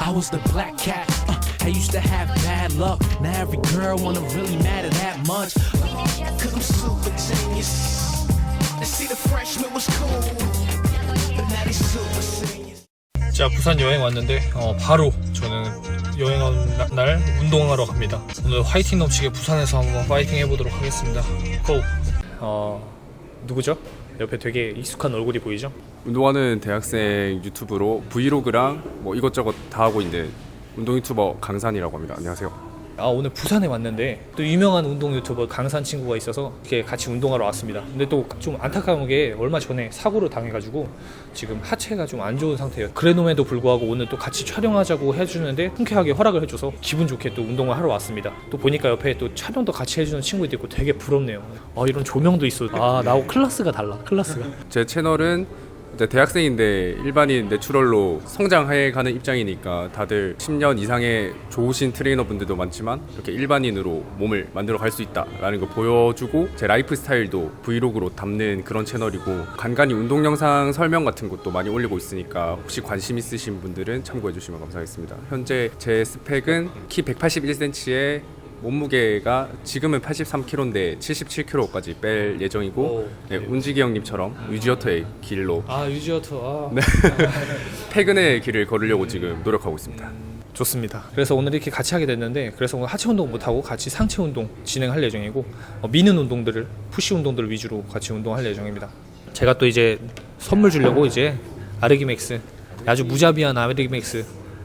I was the black cat. Uh, I used to have bad luck. Now every girl wanna really matter that much. Cause I'm super genius. And see the freshman was cool. But now they super seniors. 자 부산 여행 왔는데 어, 바로 저는 나- 날 운동하러 갑니다 오늘 화이팅 넘치게 부산에서 한번 파이팅 해보도록 하겠습니다 고! 어 누구죠? 옆에 되게 익숙한 얼굴이 보이죠? 운동하는 대학생 유튜브로 브이로그랑 뭐 이것저것 다 하고 있는 운동 유튜버 강산이라고 합니다. 안녕하세요. 아 오늘 부산에 왔는데 또 유명한 운동 유튜버 강산 친구가 있어서 이렇게 같이 운동하러 왔습니다. 근데 또 좀 안타까운 게 얼마 전에 사고를 당해가지고 지금 하체가 좀 안 좋은 상태예요. 그래놓음에도 불구하고 오늘 또 같이 촬영하자고 해주는데 흔쾌하게 허락을 해줘서 기분 좋게 또 운동을 하러 왔습니다. 또 보니까 옆에 또 촬영도 같이 해주는 친구도 있고 되게 부럽네요. 아 이런 조명도 있어 아 나하고 클래스가 달라 클래스가. 제 채널은 이제 대학생인데 일반인 내추럴로 성장해 가는 입장이니까 다들 10년 이상의 좋으신 트레이너분들도 많지만 이렇게 일반인으로 몸을 만들어 갈 수 있다라는 걸 보여주고 제 라이프 스타일도 브이로그로 담는 그런 채널이고 간간히 운동 영상 설명 같은 것도 많이 올리고 있으니까 혹시 관심 있으신 분들은 참고해 주시면 감사하겠습니다. 현재 제 스펙은 키 181cm에 몸무게가 지금은 83kg인데 77kg까지 뺄 예정이고 오, 네, 운지기 형님처럼 유지어터의 길로 아 유지어터 아 퇴근의 길을 걸으려고 지금 노력하고 있습니다. 좋습니다. 그래서 오늘 이렇게 같이 하게 됐는데 그래서 오늘 하체 운동 못 하고 같이 상체 운동 진행할 예정이고 어, 미는 운동들을 푸시 운동들을 위주로 같이 운동할 예정입니다. 제가 또 이제 선물 주려고 이제 아르기맥스 아주 무자비한 아르기맥스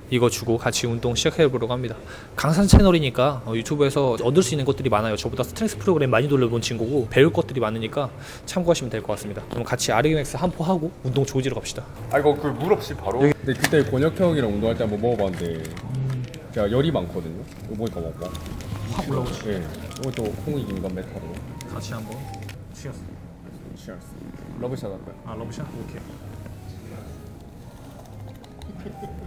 이거 주고 같이 운동 시작해 보려고 합니다. 강산 채널이니까 어, 유튜브에서 얻을 수 있는 것들이 많아요. 저보다 스트렝스 프로그램 많이 돌려본 친구고 배울 것들이 많으니까 참고하시면 될 것 같습니다. 그럼 같이 아르기맥스 한포 하고 운동 조지러 갑시다. 아 이거 그 물 없이 바로? 근데 그때 권혁 형이랑 운동할 때 한번 먹어봤는데 제가 열이 많거든요. 이거 보니까 먹고 확 올라오지. 네. 이것도 홍익 인간 메타로 같이 한번 치였어. 치얼스. 러브샷 할까요? 아 러브샷 오케이.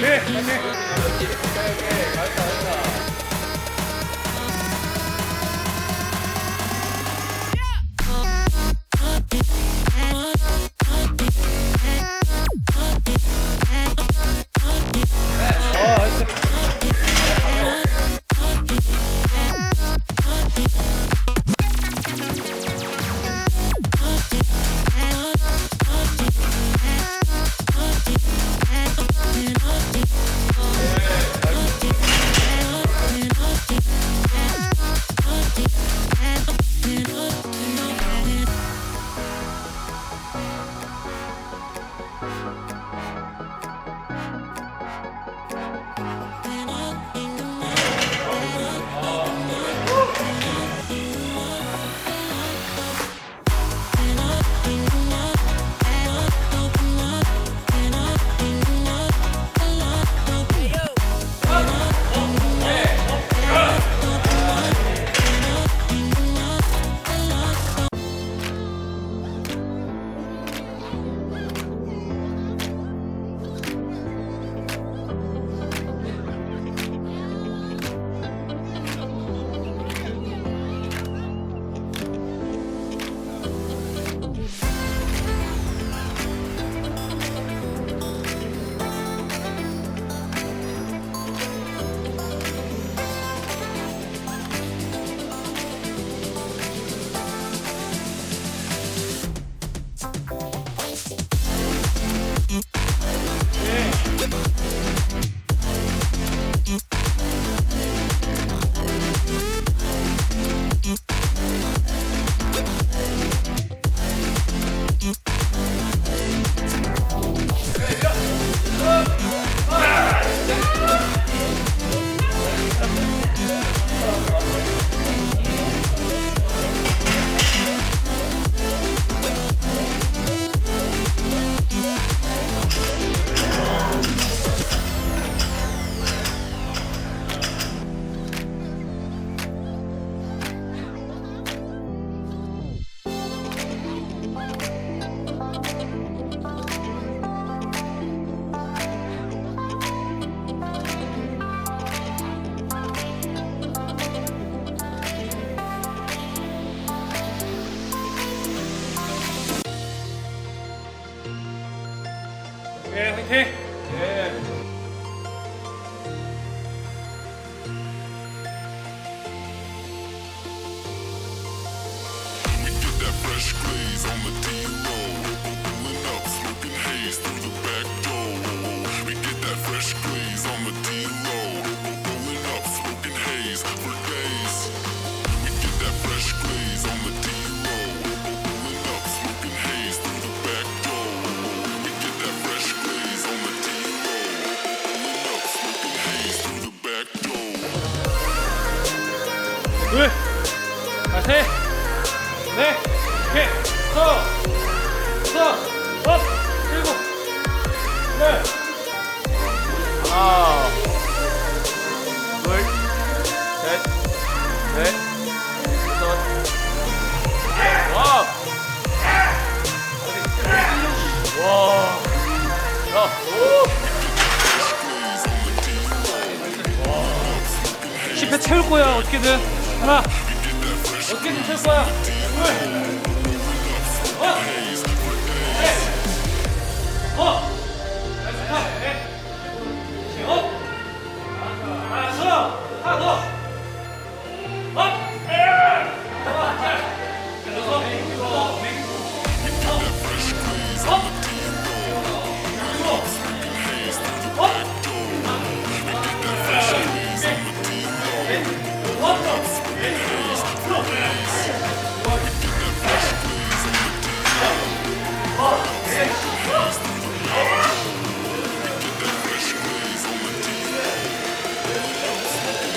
네, 네. 네. 셋, 넷, 넷, 서, 서, 업, 일곱, 넷. 하나, 둘, 셋, 넷, 다섯. 와! 와! 야, 오! 10회 채울 거야 어떻게든. 하나 어떻게든 채울 거야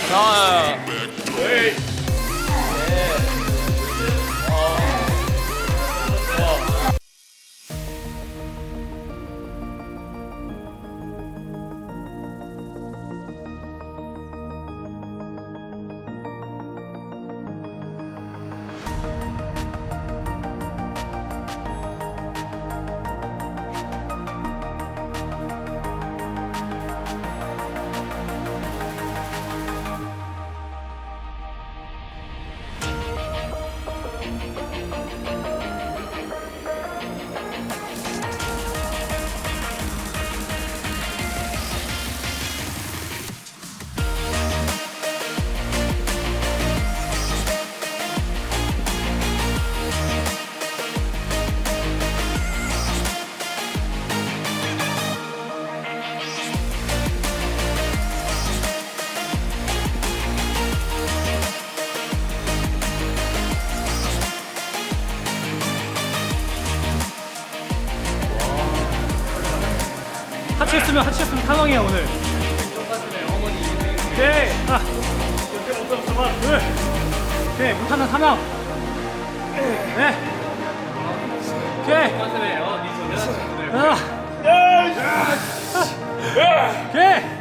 하나, 둘, 하체 했으면 탄왕이야 오늘 오케이 하나 둘 오케이 못하는 사명 네 오케이 하나 오케이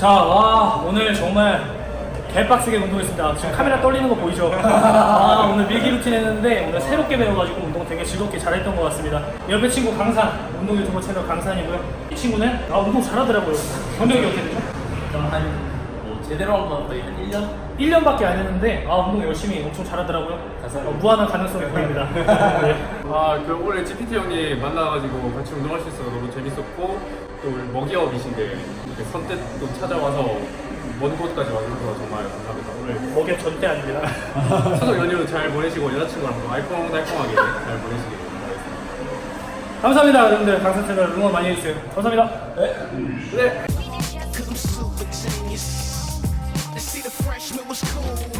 자, 와, 오늘 정말 개빡세게 운동했습니다. 지금 카메라 떨리는 거 보이죠? 아, 오늘 밀기 루틴 했는데 오늘 새롭게 배워가지고 운동 되게 즐겁게 잘했던 것 같습니다. 옆에 친구 강산, 운동 유튜버 채널 강산이고요. 이 친구는 아, 운동 잘하더라고요. 경력이 어떻게 되죠? 한, 뭐, 제대로 한 건 거의 한 1년? 1년밖에 안 했는데 아 운동 열심히 엄청 잘하더라고요. 어, 무한한 가능성이 보입니다. 네. 아, 그 원래 GPT 형님 만나가지고 같이 운동할 수 있어서 너무 재밌었고 또 우리 먹이업이신데 선뜻 또 찾아와서 먼 곳까지 와주셔서 정말 감사합니다. 오늘 목에 전대 아닙니다. 추석 연휴 잘 보내시고 여자친구랑 또 알콩달콩하게 잘 보내시길 바라겠습니다. 감사합니다 여러분들 강사 채널 응원 많이 해주세요. 감사합니다. Cause I'm super genius. And see, the freshman was cool.